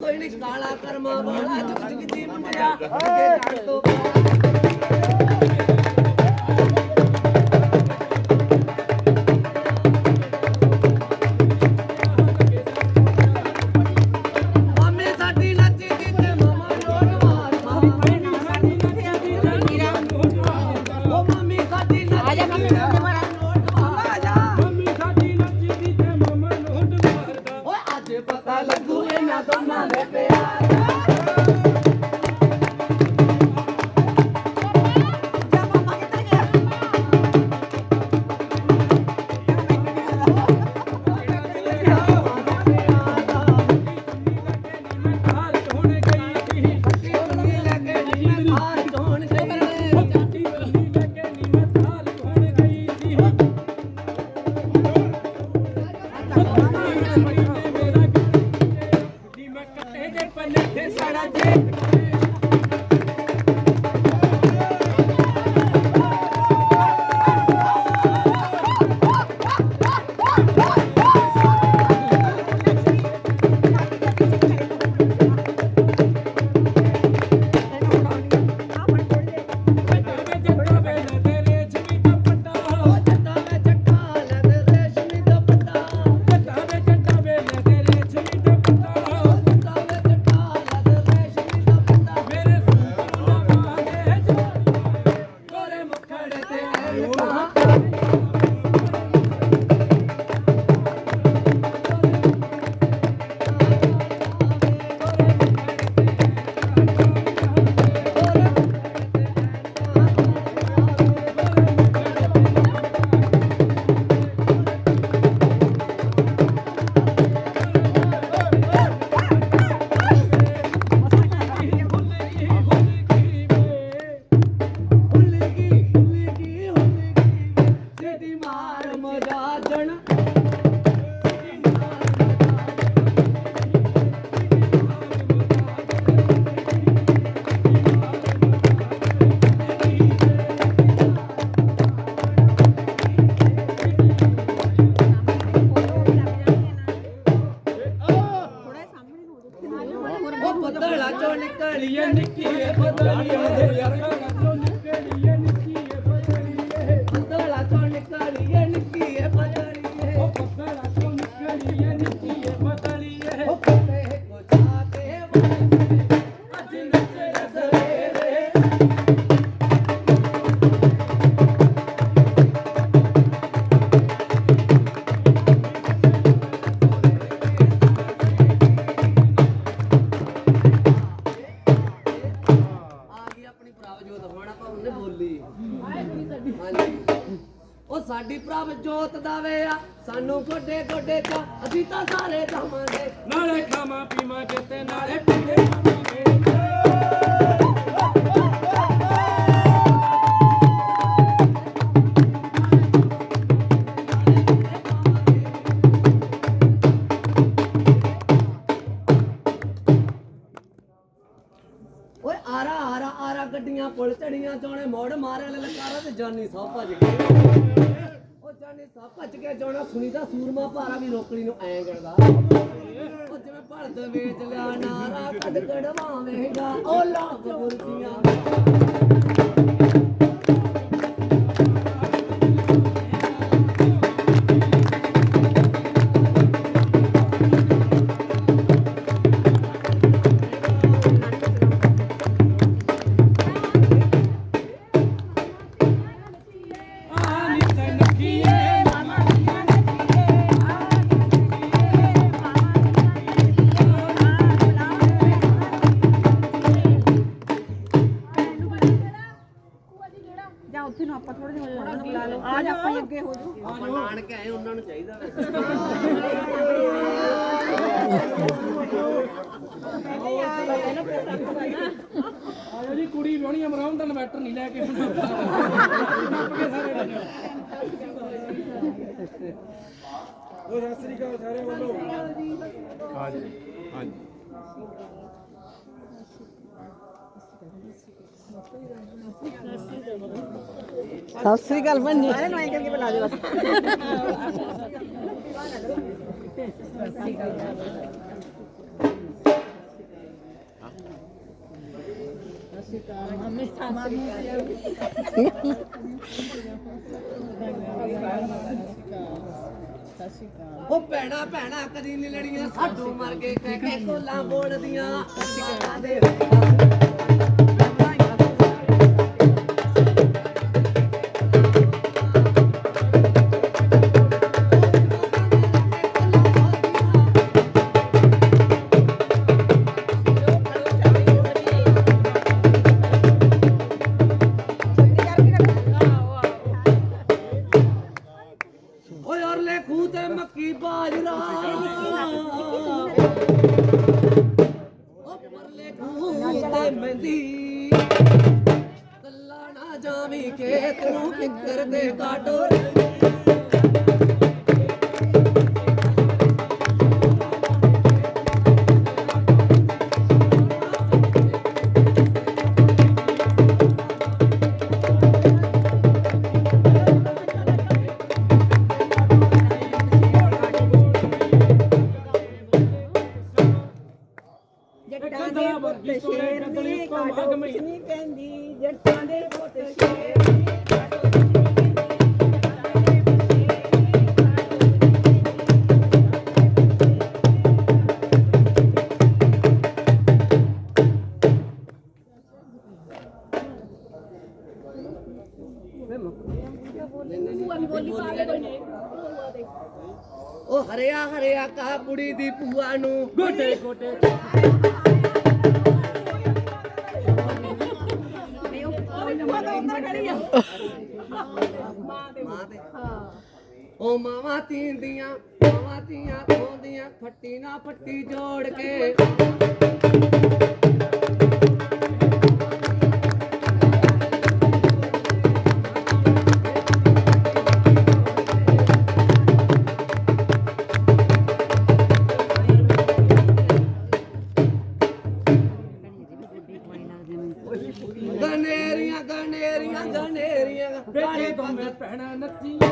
ਕੋਈ ਕਾਲਾ ਕਰਮਾ ਵਾਲਾ ਜੁਗ ਜੀ ਮੁੰਡਿਆ। ਅੱਗੇ ਜਾਣ ਤੋਂ ਉਹ ਸਾਡੀ ਪ੍ਰਭ ਜੋਤ ਦਾ ਵੇ ਆ, ਸਾਨੂੰ ਗੋਡੇ ਗੋਡੇ ਚਾ ਅਸੀਂ ਤਾਂ ਸਾਰੇ ਜਾਵਾਂਗੇ। ਨਾਲੇ ਖਾਵਾਂ ਪੀਵਾਂ ਕਿਤੇ, ਨਾਲੇ ਪੀਵਾਂ ਭੱਜ ਗਿਆ ਉਹ ਜਾਨੇ ਸਾਹ ਭੱਜ ਗਿਆ ਜਾਣਾ ਸੁਣੀ ਦਾ ਸੂਰਮਾ ਭਾਰਾ ਵੀ ਰੋਕਣੀ ਨੂੰ ਐਂ ਗੜਦਾ ਉਹ ਜਿਵੇਂ ਭੜਦ ਵੇਚ ਲਿਆ, ਨਾਰਾ ਕੱਢ ਕਢਵਾਵੇਂਗਾ। ਉਹ ਲਾਗ ਮੁਰਦੀਆਂ ਹੋ ਜੂ ਮਾਣ ਕੇ ਆਏ ਉਹਨਾਂ ਨੂੰ ਚਾਹੀਦਾ ਆਜੋ ਜੀ ਕੁੜੀ ਵਿਆਹਣੀ ਅਮਰਾਉਂ ਦਾ ਇਨਵੈਟਰ ਨਹੀਂ ਲੈ ਕੇ ਆਉਣਾ ਨੱਪ ਕੇ ਸਾਰੇ ਨੇ ਉਹ ਸਤਿ ਸ੍ਰੀ ਅਕਾਲ ਸਾਰਿਆਂ ਵੱਲੋਂ ਹਾਂਜੀ ਹਾਂਜੀ ਸਤਿ ਸ੍ਰੀ ਅਕਾਲ ਬੰਨੀ ਸਾਰੇ ਨੂੰ ਐਂ ਕਰਕੇ ਬੁਲਾ ਦੇ ਬਸ। ਉਹ ਭੈਣਾ ਭੈਣਾ ਕਦੀ ਨੀ ਲੜੀਆਂ ਸਾਡੋਂ ਮਰ ਕੇ ਕਹਿ ਕੇ ਕੋਲਾਂ ਬੋਲਦੀਆਂ ਤੇ ਮੱਕੀ ਬਾਜਰਾ। ਓ ਪਰਲੇ ਖੂਹ ਤੇ ਮਹਿੰਦੀ। ਕੱਲਾ ਨਾ ਜਾਵੀਂ ਖੇਤ ਨੂੰ ਕਿੱਕਰ ਦੇ ਕਾਟੋ ਕੁਛ ਨਹੀਂ ਕਹਿੰਦੀ ਜੱਟਾਂ ਦੇ ਪੁੱਤ ਸ਼ੇਰ ਉਹ ਹਰਿਆ ਹਰਿਆ ਕਾ ਕੁੜੀ ਦੀ ਭੂਆ ਨੂੰ। ਗੋਡੇ ਗੋਡੇ। ਤਾਂ ਅੰਦਰ ਖੜੀ ਆ ਮਾਂ ਦੇ ਉਹ ਮਾਵਾਂ ਤੀਂਦੀਆਂ, ਮਾਵਾਂ ਤੀਆਂ ਖੋਂਦੀਆਂ, ਫੱਟੀ ਨਾ ਫੱਟੀ ਜੋੜ ਕੇ। ਭੈਣਾ ਨੱਚੀਆਂ।